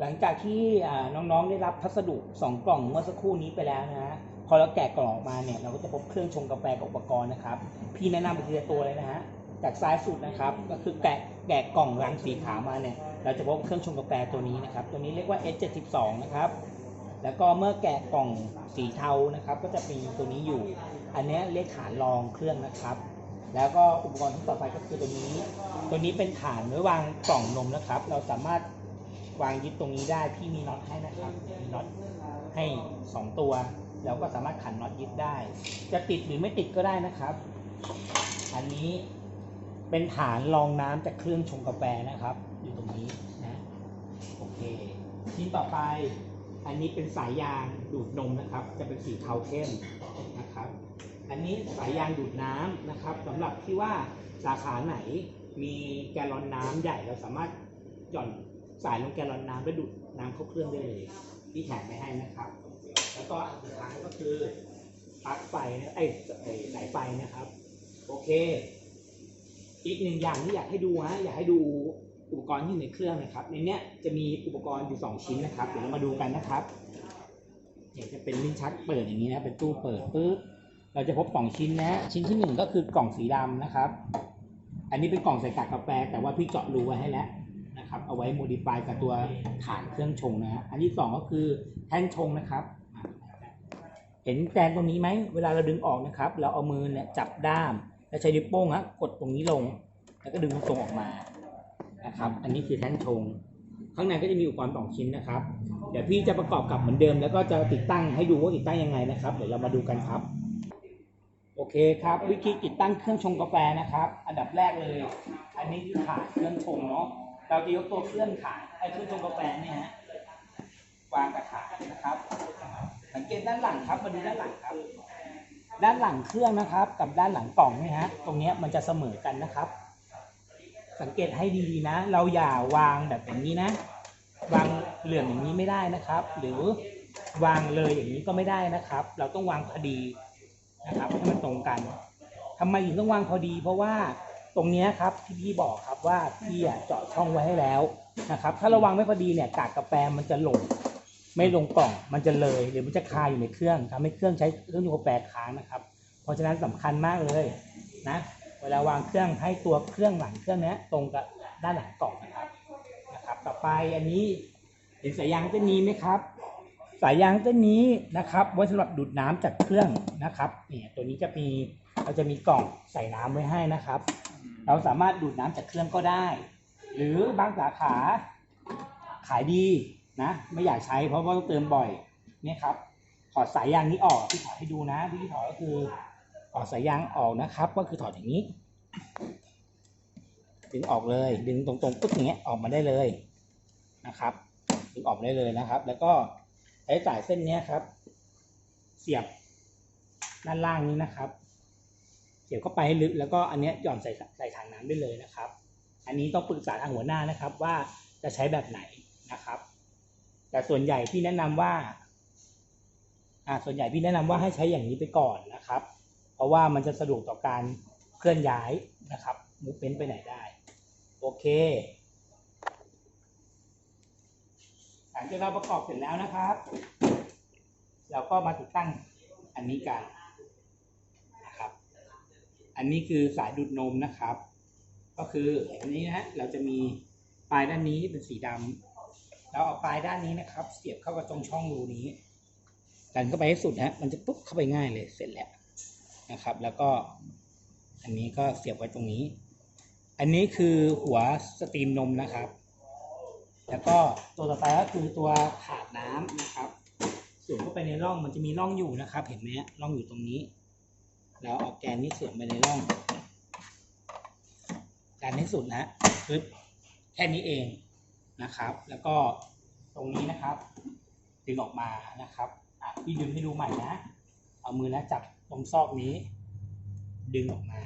หลังจากที่น้องๆได้รับพัสดุสองกล่องเมื่อสักครู่นี้ไปแล้วนะฮะพอเราแกะกล่องออกมาเนี่ยเราก็จะพบเครื่องชงกาแฟกับอุปกรณ์นะครับ พี่แนะนำไปทีละตัวเลยนะฮะจากซ้ายสุดนะครับ ก็คือแกะแกะกล่องรังสีขาวมาเนี่ยเราจะพบเครื่องชงกาแฟตัวนี้นะครับ ตัวนี้เรียกว่า S72 นะครับแล้วก็เมื่อแกะกล่องสีเทานะครับ ก็จะมีตัวนี้อยู่ อันนี้เรียกฐานรองเครื่องนะครับ แล้วก็อุปกรณ์ที่ต่อไปก็คือตัวนี้ ตัวนี้เป็นฐานไว้วางกล่องนมนะครับ เราสามารถ วางยึดตรงนี้ได้พี่มีน็อตให้นะครับมีน็อตให้สองตัว แล้วก็สามารถขันน็อตยึดได้ จะติดหรือไม่ติดก็ได้นะครับ อันนี้เป็นฐานรองน้ำจากเครื่องชงกาแฟนะครับ อยู่ตรงนี้นะโอเคชิ้นต่อไป อันนี้เป็นสายยางดูดนมนะครับ จะเป็นสีเทาเข้มนะครับ อันนี้สายยางดูดน้ำนะครับสำหรับที่ว่าสาขาไหนมีแกลลอนน้ำใหญ่เราสามารถหย่อน สายลงแกลลอนน้ำแล้วดูดน้ำเข้าเครื่องได้เลย ที่แถมไม่ให้นะครับ แล้วก็อันสุดท้ายก็คือปลั๊กไฟนะไอ้สายไฟนะครับ โอเค อีกหนึ่งอย่างที่อยากให้ดูฮะอยากให้ดูอุปกรณ์ที่อยู่ในเครื่องนะครับ ในเนี้ยจะมีอุปกรณ์อยู่สองชิ้นนะครับเดี๋ยวเรามาดูกันนะครับเนี่ยจะเป็นลิ้นชักเปิดอย่างนี้นะเป็นตู้เปิดปุ๊บเราจะพบสองชิ้นนะชิ้นที่หนึ่งก็คือกล่องสีดำนะครับ อันนี้เป็นกล่องใส่กากกาแฟแต่ว่าพี่เจาะรูไว้ให้แล้ว นะครับ เอาไว้โมดิฟายกับตัวฐานเครื่องชงนะฮะ อันที่สองก็คือแท่นชงนะครับ เห็นแกนตรงนี้ไหม เวลาเราดึงออกนะครับ เราเอามือเนี่ยจับด้าม แล้วใช้นิ้วโป้งฮะกดตรงนี้ลง แล้วก็ดึงตรงออกมา นะครับ อันนี้คือแท่นชง ข้างในก็จะมีอุปกรณ์สองชิ้นนะครับ เดี๋ยวพี่จะประกอบกับเหมือนเดิม แล้วก็จะติดตั้งให้ดูว่าติดตั้งยังไงนะครับ เดี๋ยวเรามาดูกันครับโอเคครับ วิธีติดตั้งเครื่องชงกาแฟนะครับ อันดับแรกเลย อันนี้คือฐานเครื่องชงเนาะ เราจะยกตัวเครื่องฐานไอ้เครื่องชงกาแฟเนี่ยฮะวางกับฐานนะครับ สังเกตด้านหลังครับมาดูด้านหลังครับ ด้านหลังเครื่องนะครับ กับด้านหลังกล่องเนี่ยฮะตรงเนี้ยมันจะเสมอกันนะครับ สังเกตให้ดีๆนะ เราอย่าวางแบบอย่างนี้นะ วางเหลื่อมอย่างนี้ไม่ได้นะครับ หรือวางเลยอย่างนี้ก็ไม่ได้นะครับ เราต้องวางพอดีนะครับให้มันตรงกันทำไมถึงต้องวางพอดี เพราะว่า ตรงนี้ครับที่พี่บอกครับว่าพี่อะเจาะช่องไว้ให้แล้วนะครับ ถ้าราวางไม่พอดีเนี่ยกากกาแฟมันจะหล่นไม่ลงกล่องมันจะเลยหรือมันจะคาอยู่ในเครื่องทำให้เครื่องใช้เครื่องดูกาแฟค้างนะครับ เพราะฉะนั้นสำคัญมากเลยนะเวลาวางเครื่องให้ตัวเครื่องหลังเครื่องเนี้ยตรงกับด้านหลังกล่องนะครับนะครับ ต่อไปอันนี้เห็นสายยางเส้นนี้ไหมครับ สายยางเส้นนี้นะครับไว้สำหรับดูดน้ำจากเครื่องนะครับเนี่ยตัวนี้จะมีเราจะมีกล่องใส่น้ำไว้ให้นะครับ เราสามารถดูดน้ำจากเครื่องก็ได้ หรือบางสาขาขายดีนะไม่อยากใช้เพราะว่าต้องเติมบ่อยเนี่ยครับถอดสายยางนี้ออกพี่ถอดให้ดูนะพี่ถอดก็คือถอดสายยางออกนะครับ ก็คือถอดอย่างนี้ ดึงออกเลย ดึงตรงๆปุ๊บอย่างเงี้ยออกมาได้เลยนะครับ ดึงออกได้เลยนะครับ แล้วก็ใช้สายเส้นเนี้ยครับ เสียบด้านล่างนี้นะครับ เสียบเข้าไปให้ลึกแล้วก็อันนี้ยหย่อนใส่ใส่ถังน้ำได้เลยนะครับ อันนี้ต้องปรึกษาทางหัวหน้านะครับว่าจะใช้แบบไหนนะครับ แต่ส่วนใหญ่พี่แนะนำว่าอ่าส่วนใหญ่พี่แนะนำว่าให้ใช้อย่างนี้ไปก่อนนะครับ เพราะว่ามันจะสะดวกต่อการเคลื่อนย้ายนะครับมูฟเ e นไปไหนได้ โอเคหลังจากเราประกอบเสร็จแล้วนะครับ เราก็มาติดตั้งอันนี้กัน อันนี้คือสายดูดนมนะครับ ก็คืออันนี้นะเราจะมีปลายด้านนี้เป็นสีดำเราเอาปลายด้านนี้นะครับ เสียบเข้ากับตรงช่องรูนี้ดันเข้าไปให้สุดฮะมันจะปุ๊บเข้าไปง่ายเลยเสร็จแล้วนะครับ แล้วก็ อันนี้ก็เสียบไว้ตรงนี้ อันนี้คือหัวสตรีมนมนะครับ แล้วก็ตัวต่อไปก็คือตัวถาดน้ำนะครับส่วมเข้าไปในร่องมันจะมีร่องอยู่นะครับ เห็นไหมฮะร่องอยู่ตรงนี้ แล้วเอาแกนนี้สวมไปในร่องดันให้สุดนะฮะปึ๊บแค่นี้เองนะครับ แล้วก็ตรงนี้นะครับ ดึงออกมานะครับอะพี่ดึงให้ดูใหม่นะ เอามือนะจับตรงซอกนี้ ดึงออกมา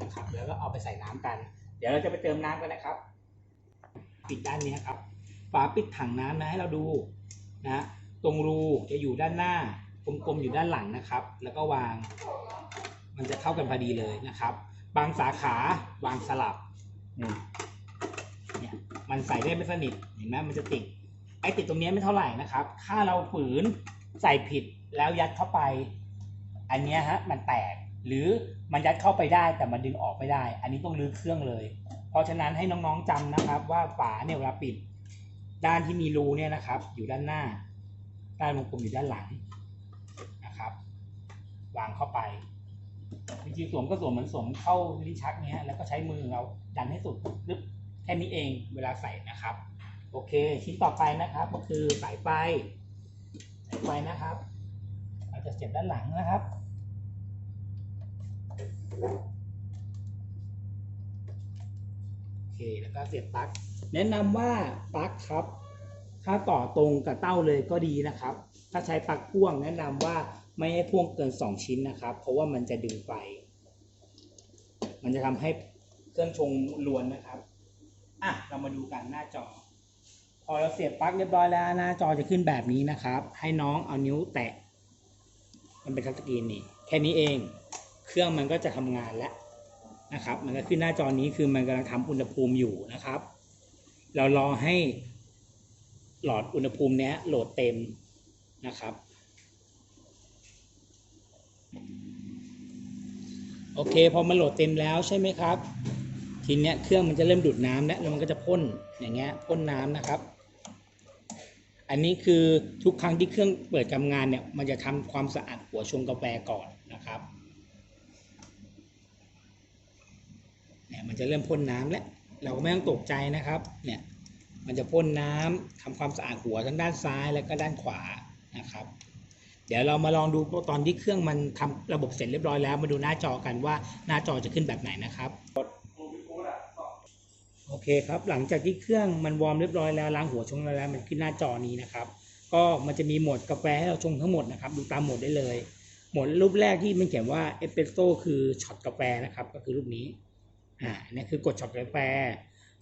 นะครับแล้วก็เอาไปใส่น้ำกัน เดี๋ยวเราจะไปเติมน้ำกันนะครับ ปิดด้านนี้ครับฝาปิดถังน้ำนะให้เราดูนะตรงรูจะอยู่ด้านหน้า กลมๆอยู่ด้านหลังนะครับ แล้วก็วาง มันจะเข้ากันพอดีเลยนะครับ บางสาขาวางสลับนี่เนี่ยมันใส่ได้ไม่สนิทเห็นไหมมันจะติดไอ้ติดตรงเนี้ยไม่เท่าไหร่นะครับ ถ้าเราฝืนใส่ผิดแล้วยัดเข้าไป อันเนี้ยฮะมันแตกหรือมันยัดเข้าไปได้แต่มันดึงออกไม่ได้ อันนี้ต้องรื้อเครื่องเลย เพราะฉะนั้นให้น้องๆจำนะครับ ว่าฝาเนี่ยเวลาปิด ด้านที่มีรูเนี่ยนะครับ อยู่ด้านหน้า ด้านวงกลมอยู่ด้านหลังนะครับ วางเข้าไป วิธีสวมก็สวมเหมือนสวมเข้าลิ้นชักเนี้ยแล้วก็ใช้มือเราดันให้สุดลึกแค่นี้เองเวลาใส่นะครับ โอเค ชิ้นต่อไปนะครับก็คือสายไฟสายไฟนะครับ เราจะเสียบด้านหลังนะครับโอเคแล้วก็เสียบปลั๊กแนะนำว่าปลั๊กครับ ถ้าต่อตรงกับเต้าเลยก็ดีนะครับ ถ้าใช้ปลั๊กพ่วงแนะนำว่า ไม่ให้พ่วงเกิน 2 ชิ้นนะครับ เพราะว่ามันจะดึงไฟมันจะทำให้เครื่องชงลวนนะครับ อะ เรามาดูกันหน้าจอ พอเราเสียบปลั๊กเรียบร้อยแล้ว หน้าจอจะขึ้นแบบนี้นะครับ ให้น้องเอานิ้วแตะ มันเป็นทัชสกรีนนี่ แค่นี้เอง เครื่องมันก็จะทำงานแล้วนะครับ มันก็ขึ้นหน้าจอนี้คือมันกำลังทำอุณหภูมิอยู่นะครับ เรารอให้หลอดอุณหภูมิเนี้ยโหลดเต็มนะครับ โอเคพอมันโหลดเต็มแล้วใช่ไหมครับ ทีเนี้ยเครื่องมันจะเริ่มดูดน้ำแล้วแล้วมันก็จะพ่นอย่างเงี้ยพ่นน้ำนะครับ อันนี้คือทุกครั้งที่เครื่องเปิดทำงานเนี่ยมันจะทำความสะอาดหัวชงกาแฟก่อนนะครับเนี่ยมันจะเริ่มพ่นน้ำแล้วเราก็ไม่ต้องตกใจนะครับเนี่ยมันจะพ่นน้ำทำความสะอาดหัวทั้งด้านซ้ายแล้วก็ด้านขวานะครับ เดี๋ยวเรามาลองดูตอนที่เครื่องมันทำระบบเสร็จเรียบร้อยแล้ว มาดูหน้าจอกันว่าหน้าจอจะขึ้นแบบไหนนะครับโอเคครับหลังจากที่เครื่องมันวอร์มเรียบร้อยแล้วล้างหัวชงแล้วมันขึ้นหน้าจอนี้นะครับก็มันจะมีโหมดกาแฟให้เราชงทั้งหมดนะครับดูตามโหมดได้เลยโหมดรูปแรกที่มันเขียนว่าเอสเปรสโซ่คือช็อตกาแฟนะครับก็คือรูปนี้อ่าเนี่ยคือกดช็อตกาแฟ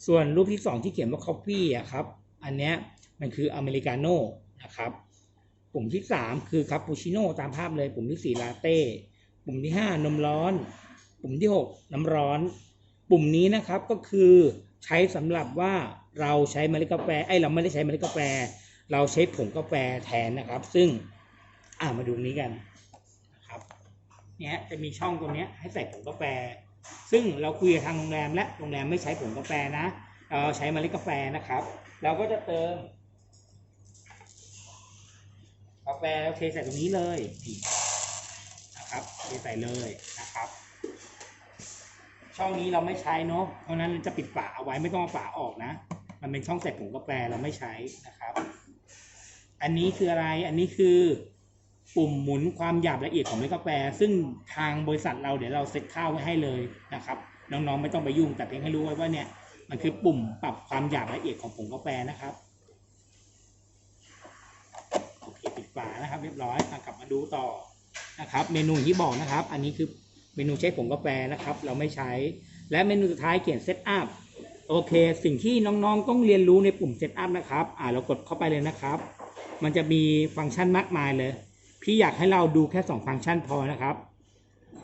ส่วนรูปที่สองที่เขียนว่าคอฟฟี่อะครับอันเนี้ยมันคืออเมริกาโน่นะครับ ปุ่มที่สามคือคาปูชิโน่ตามภาพเลย ปุ่มที่สี่ลาเต้ ปุ่มที่ห้านมร้อน ปุ่มที่หกน้ำร้อน ปุ่มนี้นะครับก็คือใช้สำหรับว่าเราใช้เมล็ดกาแฟไอ้เราไม่ได้ใช้เมล็ดกาแฟ เราใช้ผงกาแฟแทนนะครับ ซึ่งอ่ามาดูนี้กันนะครับเนี่ยจะมีช่องตรงเนี้ยให้ใส่ผงกาแฟ ซึ่งเราคุยกับทางโรงแรมและโรงแรมไม่ใช้ผงกาแฟนะเราใช้เมล็ดกาแฟนะครับ เราก็จะเติม กาแฟเราเทใส่ตรงนี้เลยนี่นะครับเทใส่เลยนะครับ ช่องนี้เราไม่ใช้เนาะเพราะนั้นจะปิดฝาเอาไว้ไม่ต้องเอาฝาออกนะ มันเป็นช่องใส่ผงกาแฟเราไม่ใช้นะครับ อันนี้คืออะไรอันนี้คือปุ่มหมุนความหยาบละเอียดของเม็ดกาแฟ ซึ่งทางบริษัทเราเดี๋ยวเราเซ็ตค่าไว้ให้เลยนะครับ น้องๆไม่ต้องไปยุ่งแต่เพียงให้รู้ไว้ว่าเนี่ยมันคือปุ่มปรับความหยาบละเอียดของผงกาแฟนะครับ โอเคปิดฝานะครับ เรียบร้อยอะกลับมาดูต่อนะครับ เมนูที่บอกนะครับ อันนี้คือเมนูใช้ผงกาแฟนะครับ เราไม่ใช้ และเมนูสุดท้ายเขียนเซตอัพโอเค สิ่งที่น้องๆต้องเรียนรู้ในปุ่มเซตอัพนะครับ อ่าเรากดเข้าไปเลยนะครับ มันจะมีฟังก์ชันมากมายเลย พี่อยากให้เราดูแค่ 2 ฟังก์ชันพอนะครับ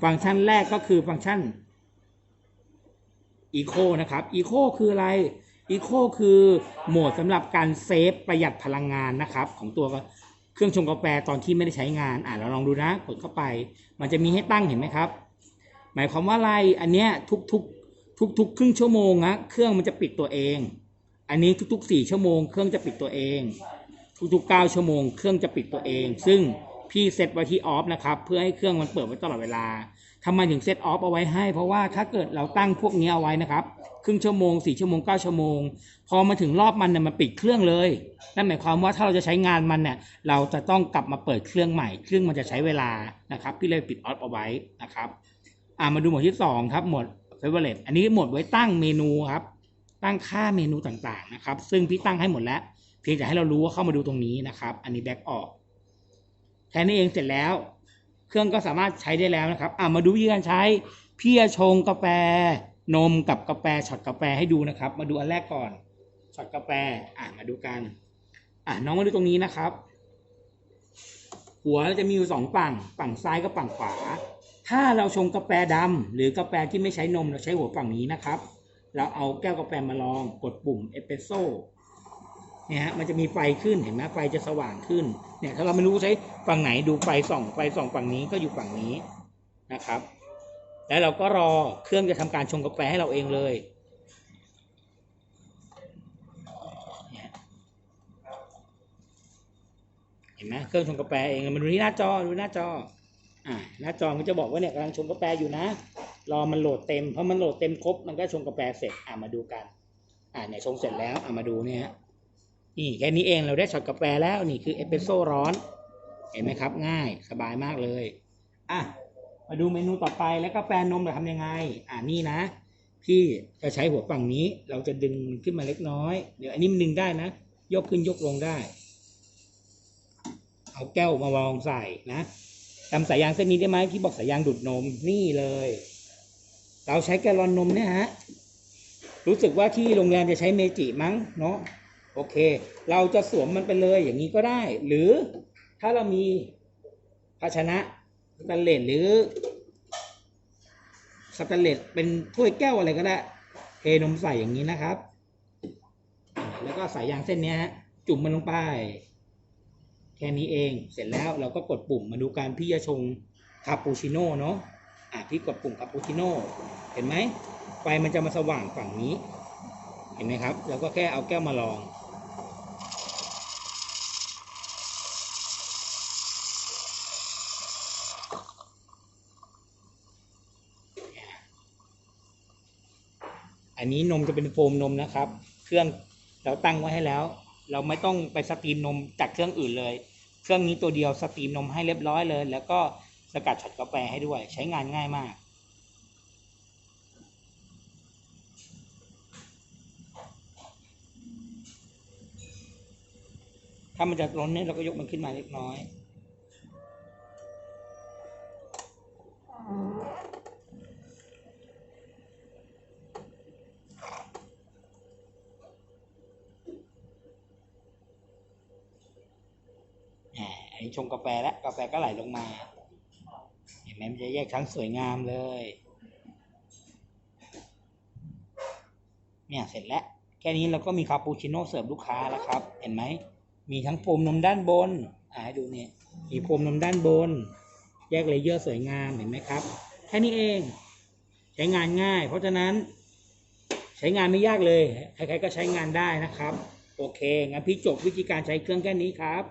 ฟังก์ชันแรกก็คือฟังก์ชัน Eco นะครับ Eco คืออะไร Eco คือโหมดสำหรับการเซฟประหยัดพลังงานนะครับ ของตัว เครื่องชงกาแฟตอนที่ไม่ได้ใช้งานอ่าเราลองดูนะกดเข้าไป มันจะมีให้ตั้งเห็นไหมครับ หมายความว่าอะไรอันเนี้ยทุกๆทุกๆครึ่งชั่วโมงนะเครื่องมันจะปิดตัวเอง อันนี้ทุกๆ4ชั่วโมง เครื่องจะปิดตัวเอง ทุกๆ9ชั่วโมง เครื่องจะปิดตัวเอง ซึ่งพี่เซตไว้ที่ออฟนะครับเพื่อให้เครื่องมันเปิดไว้ตลอดเวลา ทำไมถึงเซตออฟเอาไว้ให้ เพราะว่าถ้าเกิดเราตั้งพวกนี้เอาไว้นะครับ ครึ่งชั่วโมง4ชั่วโมง9ชั่วโมง พอมาถึงรอบมันเนี่ยมันปิดเครื่องเลย นั่นหมายความว่าถ้าเราจะใช้งานมันเนี่ย เราจะต้องกลับมาเปิดเครื่องใหม่ เครื่องมันจะใช้เวลานะครับ พี่เลยปิดออฟเอาไว้นะครับอ่ามาดูหมวดที่สองครับหมด favorite อันนี้หมดไว้ตั้งเมนูครับ ตั้งค่าเมนูต่างๆนะครับ ซึ่งพี่ตั้งให้หมดแล้ว เพียงแต่ให้เรารู้ว่าเข้ามาดูตรงนี้นะครับ อันนี้แบ็กออกแค่นี้เองเสร็จแล้ว เครื่องก็สามารถใช้ได้แล้วนะครับอ่ามาดูวิธีการใช้ พี่จะชงกาแฟนมกับกาแฟช็อตกาแฟให้ดูนะครับ มาดูอันแรกก่อนช็อตกาแฟอ่ามาดูกัน อ่าน้องมาดูตรงนี้นะครับ หัวจะมีอยู่สองฝั่งฝั่งซ้ายกับฝั่งขวา ถ้าเราชงกาแฟดำหรือกาแฟที่ไม่ใช้นมเราใช้หัวฝั่งนี้นะครับ เราเอาแก้วกาแฟมาลองกดปุ่มเอสเปรสโซ่ เนี่ยฮะมันจะมีไฟขึ้นเห็นไหมไฟจะสว่างขึ้นเนี่ยถ้าเราไม่รู้ใช้ฝั่งไหนดูไฟส่อง ไฟส่องฝั่งนี้ก็อยู่ฝั่งนี้นะครับ แล้วเราก็รอเครื่องจะทำการชงกาแฟให้เราเองเลยเห็นไหมเครื่องชงกาแฟเองมาดูที่หน้าจอดูหน้าจออ่าหน้าจอมันจะบอกว่าเนี่ยกำลังชงกาแฟอยู่นะ รอมันโหลดเต็มเพราะมันโหลดเต็มครบมันก็ชงกาแฟเสร็จอ่ามาดูกันอ่าเนี่ยชงเสร็จแล้วอ่ามาดูเนี่ย นี่แค่นี้เองเราได้ช็อตกาแฟแล้วนี่คือเอสเปรสโซ่ร้อน เห็นไหมครับ ง่ายสบายมากเลย อะ มาดูเมนูต่อไปแล้วกาแฟนมเราทำยังไง อ่านี่นะ พี่จะใช้หัวฝั่งนี้ เราจะดึงขึ้นมาเล็กน้อย เดี๋ยวอันนี้มันดึงได้นะ ยกขึ้นยกลงได้ เอาแก้วมาวางใส่นะจำสายยางเส้นนี้ได้ไหมที่บอกสายยางดูดนมนี่เลย เราใช้แกลลอนนมเนี่ยฮะรู้สึกว่าที่โรงแรมจะใช้เมจิมั้งเนาะ โอเค เราจะสวมมันไปเลยอย่างนี้ก็ได้ หรือถ้าเรามีภาชนะสแตนเลสหรือสแตนเลสเป็นถ้วยแก้วอะไรก็ได้ เทนมใส่อย่างนี้นะครับ แล้วก็ใสายยางเส้นนี้ฮะจุ่มมันลงไป แค่นี้เองเสร็จแล้วเราก็กดปุ่มมาดูการพี่จะชงคาปูชิโน่เนาะอะพี่กดปุ่มคาปูชิโน่เห็นไหมไฟมันจะมาสว่างฝั่งนี้ เห็นไหมครับเราก็แค่เอาแก้วมาลอง อันนี้นมจะเป็นโฟมนมนะครับ เครื่องเราตั้งไว้ให้แล้ว เราไม่ต้องไปสตรีมนมจากเครื่องอื่นเลย เครื่องนี้ตัวเดียวสตรีมนมให้เรียบร้อยเลย แล้วก็สกัดช็อตกาแฟให้ด้วย ใช้งานง่ายมากถ้ามันจะล้นเนี่ยเราก็ยกมันขึ้นมาเล็กน้อย อ่าอันนี้ ชงกาแฟแล้วกาแฟก็ไหลลงมา เห็นไหมมันจะแยกชั้นสวยงามเลย เนี่ยเสร็จแล้ว แค่นี้เราก็มีคาปูชิโน่เสิร์ฟลูกค้าแล้วครับ เห็นไหม มีทั้งโฟมนมด้านบน อ่าให้ดูเนี่ยมีโฟมนมด้านบน แยกเลเยอร์สวยงามเห็นไหมครับ แค่นี้เอง ใช้งานง่าย เพราะฉะนั้น ใช้งานไม่ยากเลย ใครๆก็ใช้งานได้นะครับ โอเค งั้นพี่จบวิธีการใช้เครื่องแค่นี้ครับ